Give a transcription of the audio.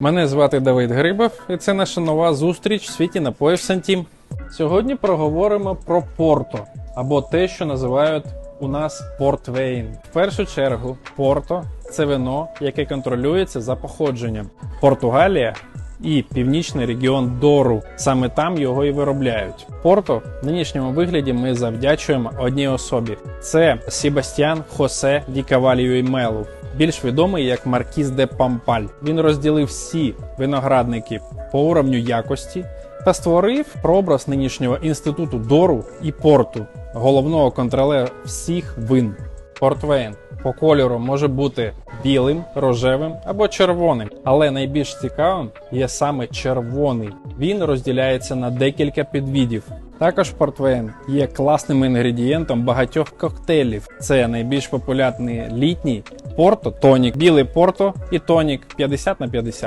Мене звати Давид Грибов, і це наша нова зустріч в світі напоїв Сантім. Сьогодні проговоримо про порто або те, що називають у нас портвейн. В першу чергу, порто це вино, яке контролюється за походженням. Португалія і північний регіон Дору. Саме там його і виробляють. Порто в нинішньому вигляді ми завдячуємо одній особі. Це Себастьян Хосе Ді Кавалію і Мелу, більш відомий як Маркіз де Пампаль. Він розділив всі виноградники по уровню якості та створив прообраз нинішнього інституту Дору і порту, головного контролера всіх вин. Портвейн по кольору може бути білим, рожевим або червоним, але найбільш цікавим є саме червоний. Він розділяється на декілька підвідів. Також портвейн є класним інгредієнтом багатьох коктейлів. Це найбільш популярний літній порто, тонік, білий порто і тонік 50 на 50.